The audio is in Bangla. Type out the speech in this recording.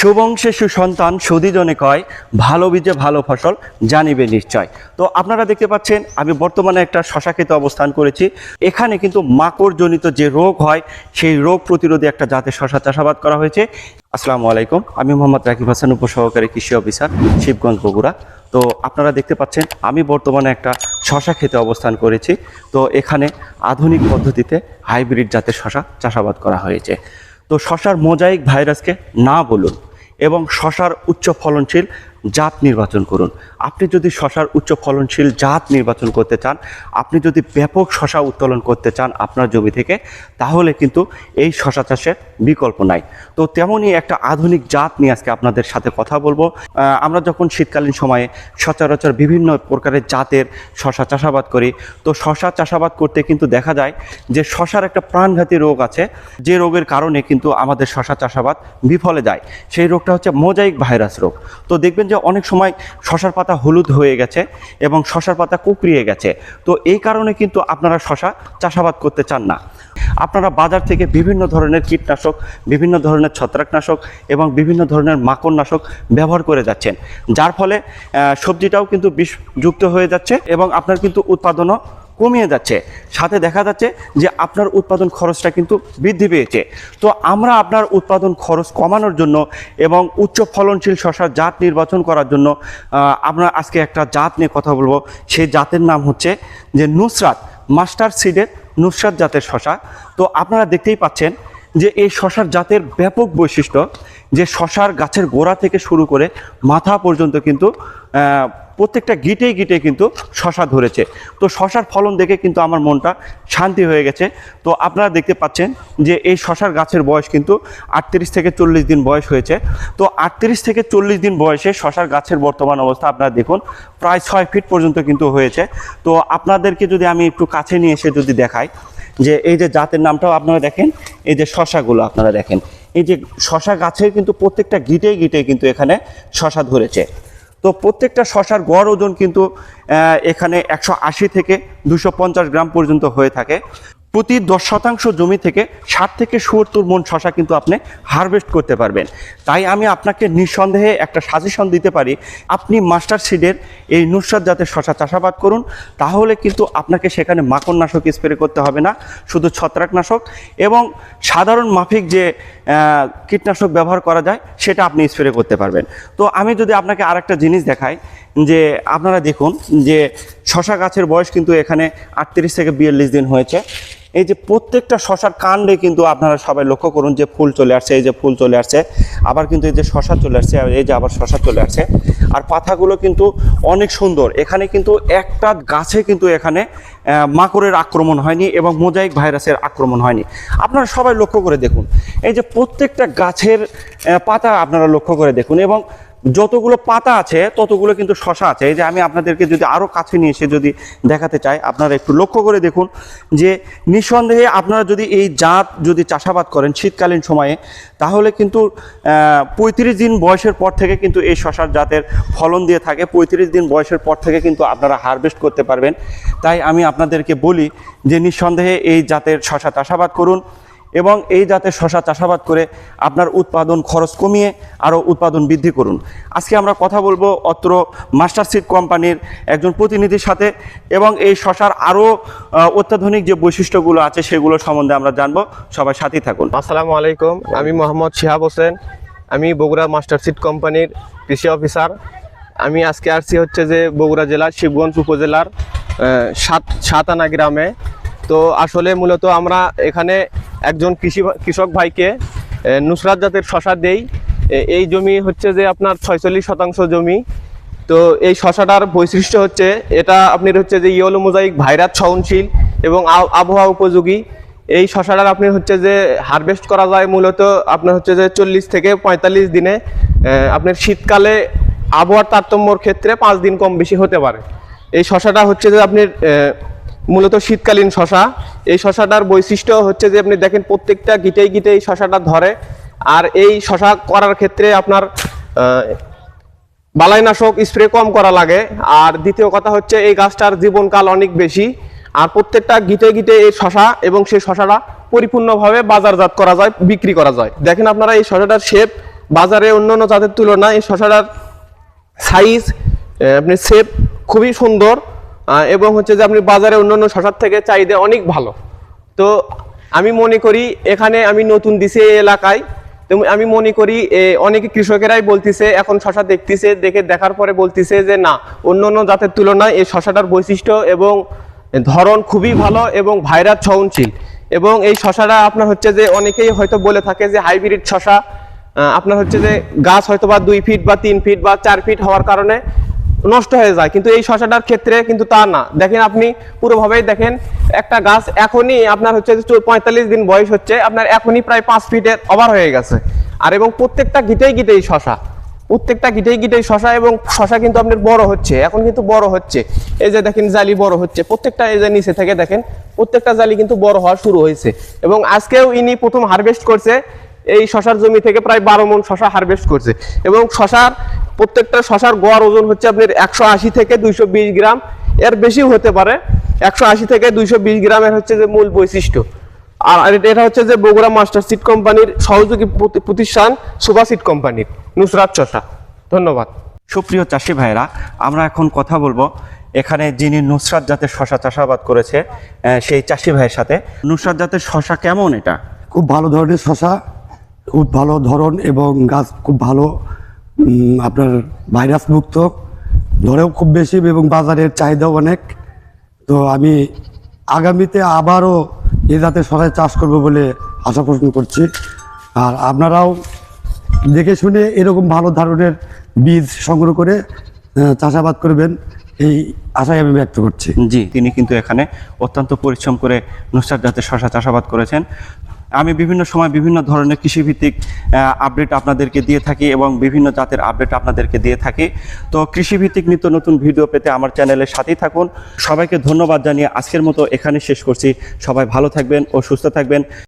শুভংশে সুসন্তান সুদীজনে কয়, ভালো বীজে ভালো ফসল জানিবে নিশ্চয়। তো আপনারা দেখতে পাচ্ছেন, আমি বর্তমানে একটা শশা খেতে অবস্থান করেছি। এখানে কিন্তু মাকড়জনিত যে রোগ হয়, সেই রোগ প্রতিরোধে একটা জাতের শশা চাষাবাদ করা হয়েছে। আসসালামু আলাইকুম, আমি মোহাম্মদ রাকিব হাসান, উপসহকারী কৃষি অফিসার, শিবগঞ্জ বগুড়া। তো আপনারা দেখতে পাচ্ছেন, আমি বর্তমানে একটা শশা খেতে অবস্থান করেছি। তো এখানে আধুনিক পদ্ধতিতে হাইব্রিড জাতের শশা চাষাবাদ করা হয়েছে। তো শশার মোজাইক ভাইরাসকে না বলুন এবং শশার উচ্চ ফলনশীল জাত নির্বাচন করুন। আপনি যদি শশার উচ্চ ফলনশীল জাত নির্বাচন করতে চান, আপনি যদি ব্যাপক শশা উত্তোলন করতে চান আপনার জমি থেকে, তাহলে কিন্তু এই শশা চাষের বিকল্প নাই। তো তেমনই একটা আধুনিক জাত নিয়ে আজকে আপনাদের সাথে কথা বলব। আমরা যখন শীতকালীন সময়ে সচরাচর বিভিন্ন প্রকারের জাতের শশা চাষাবাদ করি, তো শশা চাষাবাদ করতে কিন্তু দেখা যায় যে শশার একটা প্রাণঘাতী রোগ আছে, যে রোগের কারণে কিন্তু আমাদের শশা চাষাবাদ বিফলে যায়। সেই রোগটা হচ্ছে মোজাইক ভাইরাস রোগ। তো দেখবেন যে অনেক সময় শশার পাতা হলুদ হয়ে গেছে এবং শশার পাতা কুকড়িয়ে গেছে। তো এই কারণে কিন্তু আপনারা শশা চাষাবাদ করতে চান না। আপনারা বাজার থেকে বিভিন্ন ধরনের কীটনাশক, বিভিন্ন ধরনের ছত্রাকনাশক এবং বিভিন্ন ধরনের মাকড়নাশক ব্যবহার করে যাচ্ছেন। যার ফলে সবজিটাও কিন্তু বিষযুক্ত হয়ে যাচ্ছে এবং আপনার কিন্তু উৎপাদনও কমিয়ে যাচ্ছে। সাথে দেখা যাচ্ছে যে আপনার উৎপাদন খরচটা কিন্তু বৃদ্ধি পেয়েছে। তো আমরা আপনার উৎপাদন খরচ কমানোর জন্য এবং উচ্চ ফলনশীল শশার জাত নির্বাচন করার জন্য আমরা আজকে একটা জাত নিয়ে কথা বলব। সেই জাতের নাম হচ্ছে যে নুসরাত, মাস্টার সিডের নুসরাত জাতের শশা। তো আপনারা দেখতেই পাচ্ছেন যে এই শশার জাতের ব্যাপক বৈশিষ্ট্য যে শশার গাছের গোড়া থেকে শুরু করে মাথা পর্যন্ত কিন্তু প্রত্যেকটা গিটে গিটে কিন্তু শশা ধরেছে। তো শশার ফলন দেখে কিন্তু আমার মনটা শান্তি হয়ে গেছে। তো আপনারা দেখতে পাচ্ছেন যে এই শশার গাছের বয়স কিন্তু আটত্রিশ থেকে চল্লিশ দিন বয়স হয়েছে। তো আটত্রিশ থেকে চল্লিশ দিন বয়সে শশার গাছের বর্তমান অবস্থা আপনারা দেখুন, প্রায় ছয় ফিট পর্যন্ত কিন্তু হয়েছে। তো আপনাদেরকে যদি আমি একটু কাছে নিয়ে এসে যদি দেখাই যে এই যে জাতের নামটাও আপনারা দেখেন, এই যে শশাগুলো আপনারা দেখেন। এই যে শশা গাছের কিন্তু প্রত্যেকটা গিটে গিটে কিন্তু এখানে শশা ধরেছে। তো প্রত্যেকটা শশার গড় ওজন কিন্তু এখানে একশো আশি থেকে দুশো গ্রাম পর্যন্ত হয়ে থাকে। প্রতি দশ শতাংশ জমি থেকে ষাট থেকে সত্তর মন শশা কিন্তু আপনি হারভেস্ট করতে পারবেন। তাই আমি আপনাকে নিঃসন্দেহে একটা সাজেশন দিতে পারি, আপনি মাস্টার সিডের এই নুসরাত জাতের শশা চাষাবাদ করুন, তাহলে কিন্তু আপনাকে সেখানে মাকড়নাশক স্প্রে করতে হবে না, শুধু ছত্রাকনাশক এবং সাধারণ মাফিক যে কীটনাশক ব্যবহার করা যায়, সেটা আপনি স্প্রে করতে পারবেন। তো আমি যদি আপনাকে আরেকটা জিনিস দেখাই যে আপনারা দেখুন যে শশা গাছের বয়স কিন্তু এখানে আটত্রিশ থেকে বিয়াল্লিশ দিন হয়েছে। এই যে প্রত্যেকটা শশার কাণ্ডে কিন্তু আপনারা সবাই লক্ষ্য করুন যে ফুল চলে আসছে, এই যে ফুল চলে আসছে। আবার কিন্তু এই যে শশা চলে আসছে, এই যে আবার শশা চলে আসছে। আর পাতাগুলো কিন্তু অনেক সুন্দর। এখানে কিন্তু একটা গাছে কিন্তু এখানে মাকড়ের আক্রমণ হয়নি এবং মোজাইক ভাইরাসের আক্রমণ হয়নি। আপনারা সবাই লক্ষ্য করে দেখুন। এই যে প্রত্যেকটা গাছের পাতা আপনারা লক্ষ্য করে দেখুন এবং যতগুলো পাতা আছে, ততগুলো কিন্তু শশা আছে। এই যে আমি আপনাদেরকে যদি আরও কাছে নিয়ে এসে যদি দেখাতে চাই, আপনারা একটু লক্ষ্য করে দেখুন যে নিঃসন্দেহে আপনারা যদি এই জাত যদি চাষাবাদ করেন শীতকালীন সময়ে, তাহলে কিন্তু পঁয়ত্রিশ দিন বয়সের পর থেকে কিন্তু এই শশার জাতের ফলন দিয়ে থাকে। পঁয়ত্রিশ দিন বয়সের পর থেকে কিন্তু আপনারা হারভেস্ট করতে পারবেন। তাই আমি আপনাদেরকে বলি যে নিঃসন্দেহে এই জাতের শশা চাষাবাদ করুন। এবং এই জাতের শশা চাষাবাদ করে আপনার উৎপাদন খরচ কমিয়ে আরও উৎপাদন বৃদ্ধি করুন। আজকে আমরা কথা বলব অত্র মাস্টার সিড কোম্পানির একজন প্রতিনিধির সাথে এবং এই শশার আরও অত্যাধুনিক যে বৈশিষ্ট্যগুলো আছে সেগুলো সম্বন্ধে আমরা জানব। সবাই সাথেই থাকুন। আসসালামু আলাইকুম। আমি মোহাম্মদ শিহাব হোসেন। আমি বগুড়া মাস্টার সিড কোম্পানির কৃষি অফিসার। আমি আজকে আসছি হচ্ছে যে বগুড়া জেলার শিবগঞ্জ উপজেলার সাত সাতানা গ্রামে। তো আসলে মূলত আমরা এখানে একজন কৃষি কৃষক ভাইকে নুসরাত জাতের শশা দেই। এই জমি হচ্ছে যে আপনার ছয়চল্লিশ শতাংশ জমি। তো এই শশাটার বৈশিষ্ট্য হচ্ছে, এটা আপনার হচ্ছে যে ইয়েলো মোজাইক, ভাইরাস সহনশীল এবং আবহাওয়া উপযোগী। এই শশাটার আপনি হচ্ছে যে হারভেস্ট করা যায় মূলত আপনার হচ্ছে যে চল্লিশ থেকে পঁয়তাল্লিশ দিনে। আপনার শীতকালে আবহাওয়ার তারতম্যর ক্ষেত্রে পাঁচ দিন কম বেশি হতে পারে। এই শশাটা হচ্ছে যে আপনি মূলত শীতকালীন শশা। এই শশাটার বৈশিষ্ট্য হচ্ছে যে আপনি দেখেন প্রত্যেকটা গিটেই গিটে এই শশাটা ধরে। আর এই শশা করার ক্ষেত্রে আপনার বালাইনাশক স্প্রে কম করা লাগে। আর দ্বিতীয় কথা হচ্ছে এই গাছটার জীবনকাল অনেক বেশি। আর প্রত্যেকটা গিটে গিটে এই শশা এবং সেই শশাটা পরিপূর্ণভাবে বাজারজাত করা যায়, বিক্রি করা যায়। দেখেন আপনারা এই শশাটার শেপ বাজারে অন্যান্য জাতের তুলনায় এই শশাটার সাইজ আপনি শেপ খুবই সুন্দর। এবং হচ্ছে যে আপনি বাজারে অন্যান্য শশার থেকে চাহিদা অনেক ভালো। তো আমি মনে করি এখানে আমি নতুন দিছি এই এলাকায়। তো আমি মনে করি অনেকে কৃষকেরাই বলতিছে, এখন শশা দেখতেছে, দেখে দেখার পরে বলতিছে যে না, অন্য অন্য জাতের তুলনায় এই শশাটার বৈশিষ্ট্য এবং ধরন খুবই ভালো এবং ভাইরাস সহনশীল। এবং এই শশাটা আপনার হচ্ছে যে অনেকেই হয়তো বলে থাকে যে হাইব্রিড শশা আপনার হচ্ছে যে গাছ হয়তো বা দুই ফিট বা তিন ফিট বা চার ফিট হওয়ার কারণে নষ্ট হয়ে যায়। কিন্তু এই শশাটার ক্ষেত্রে কিন্তু তা না। দেখেন আপনি পুরোভাবেই দেখেন, একটা গাছ এখনই আপনার হচ্ছে পঁয়তাল্লিশ দিন বয়স হচ্ছে, আপনার এখনই প্রায় পাঁচ ফিটের ওভার হয়ে গেছে। আর এবং প্রত্যেকটা গিটেই গিটেই শশা। প্রত্যেকটা গিটেই গিটেই শশা এবং শশা কিন্তু আপনার বড় হচ্ছে, এখন কিন্তু বড় হচ্ছে। এই যে দেখেন জালি বড় হচ্ছে, প্রত্যেকটা এই যে নিচে থেকে দেখেন, প্রত্যেকটা জালি কিন্তু বড় হওয়া শুরু হয়েছে। এবং আজকেও ইনি প্রথম হারভেস্ট করছে এই শশার জমি থেকে প্রায় বারো মন শশা হারভেস্ট করছে। এবং শশার প্রত্যেকটা শশার গড় ওজন হচ্ছে আপনার একশো আশি থেকে দুইশো বিশ গ্রাম। এর বেশিও হতে পারে একশো আশি থেকে দুইশো বিশ গ্রামের হচ্ছে যে মূল বৈশিষ্ট্য। আর এটা- হচ্ছে যে বগুড়া মাস্টার সিড কোম্পানির সহযোগী প্রতি- প্রতিষ্ঠান সুভা সিড কোম্পানির নুসরাত শশা। ধন্যবাদ। সুপ্রিয় চাষি ভাইরা আমরা এখন কথা বলব এখানে যিনি নুসরাত জাতের শশা চাষাবাদ করেছে সেই চাষি ভাইয়ের সাথে। নুসরাত জাতের শশা কেমন এটা? খুব ভালো ধরনের শশা খুব ভালো ধরন এবং গাছ খুব ভালো আপনার ভাইরাস মুক্ত, ধরেও খুব বেশি এবং বাজারের চাহিদাও অনেক। তো আমি আগামীতে আবারও এ জাতের শশায় চাষ করব বলে আশা পোষণ করছি। আর আপনারাও দেখে শুনে এরকম ভালো ধরনের বীজ সংগ্রহ করে চাষাবাদ করবেন, এই আশাই আমি ব্যক্ত করছি। জি, তিনি কিন্তু এখানে অত্যন্ত পরিশ্রম করে নুসরাত জাতের শশা চাষাবাদ করেছেন। আমি বিভিন্ন সময় বিভিন্ন ধরনের কৃষিভিত্তিক আপডেট আপনাদেরকে দিয়ে থাকি এবং বিভিন্ন জাতের আপডেট আপনাদেরকে দিয়ে থাকি। তো কৃষিভিত্তিক নিত্য নতুন ভিডিও পেতে আমার চ্যানেলের সাথেই থাকুন। সবাইকে ধন্যবাদ জানিয়ে আজকের মতো এখানে শেষ করছি। সবাই ভালো থাকবেন ও সুস্থ থাকবেন।